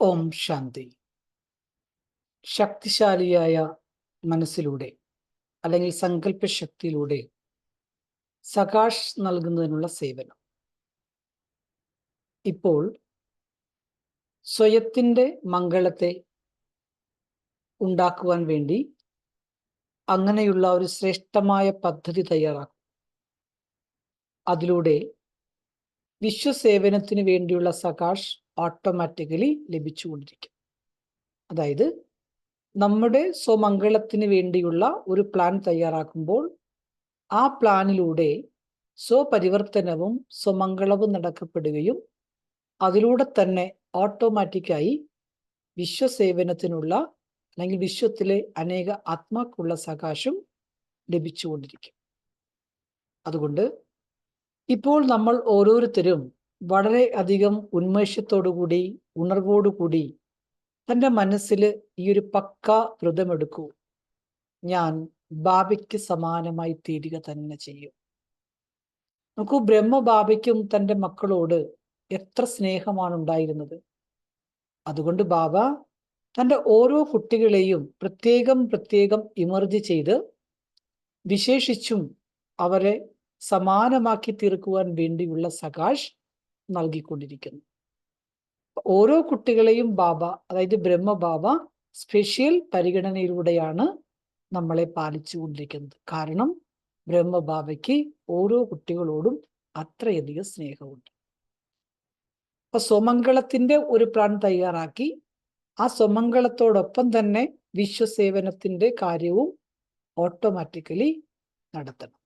ഓം ശാന്തി. ശക്തിശാലിയായ മനസ്സിലൂടെ അല്ലെങ്കിൽ സങ്കല്പ ശക്തിയിലൂടെ സകാഷ് നൽകുന്നതിനുള്ള സേവനം. ഇപ്പോൾ സ്വയത്തിന്റെ മംഗളത്തെ ഉണ്ടാക്കുവാൻ വേണ്ടി അങ്ങനെയുള്ള ഒരു ശ്രേഷ്ഠമായ പദ്ധതി തയ്യാറാക്കും. അതിലൂടെ വിശ്വസേവനത്തിന് വേണ്ടിയുള്ള സകാഷ് ഓട്ടോമാറ്റിക്കലി ലഭിച്ചുകൊണ്ടിരിക്കും അതായത് നമ്മുടെ സ്വമംഗളത്തിന് വേണ്ടിയുള്ള ഒരു പ്ലാൻ തയ്യാറാക്കുമ്പോൾ ആ പ്ലാനിലൂടെ സ്വപരിവർത്തനവും സ്വമംഗളവും നടക്കപ്പെടുകയും അതിലൂടെ തന്നെ ഓട്ടോമാറ്റിക്കായി വിശ്വസേവനത്തിനുള്ള അല്ലെങ്കിൽ വിശ്വത്തിലെ അനേക ആത്മാക്കുള്ള സകാശം ലഭിച്ചുകൊണ്ടിരിക്കും അതുകൊണ്ട് ഇപ്പോൾ നമ്മൾ ഓരോരുത്തരും വളരെ അധികം ഉന്മേഷത്തോടുകൂടി ഉണർവോടുകൂടി തന്റെ മനസ്സിൽ ഈ ഒരു പക്ക വ്രതമെടുക്കൂ. ഞാൻ ബാബയ്ക്ക് സമാനമായി തീരുക തന്നെ ചെയ്യും. നോക്കൂ ബ്രഹ്മബാബയ്ക്കും തന്റെ മക്കളോട് എത്ര സ്നേഹമാണ് ഉണ്ടായിരുന്നത്. അതുകൊണ്ട് ബാബ തന്റെ ഓരോ കുട്ടികളെയും പ്രത്യേകം പ്രത്യേകം ഇമർജ് ചെയ്ത് വിശേഷിച്ചും അവരെ സമാനമാക്കി തീർക്കുവാൻ വേണ്ടിയുള്ള സകാഷ് നൽകിക്കൊണ്ടിരിക്കുന്നു. ഓരോ കുട്ടികളെയും ബാബ അതായത് ബ്രഹ്മ ബാബ സ്പെഷ്യൽ പരിഗണനയിലൂടെയാണ് നമ്മളെ പാലിച്ചു കൊണ്ടിരിക്കുന്നത് കാരണം ബ്രഹ്മ ബാബയ്ക്ക് ഓരോ കുട്ടികളോടും അത്രയധികം സ്നേഹമുണ്ട്. അപ്പൊ സ്വമംഗളത്തിന്റെ ഒരു പ്ലാൻ തയ്യാറാക്കി ആ സ്വമംഗളത്തോടൊപ്പം തന്നെ വിശ്വസേവനത്തിന്റെ കാര്യവും ഓട്ടോമാറ്റിക്കലി നടത്തണം.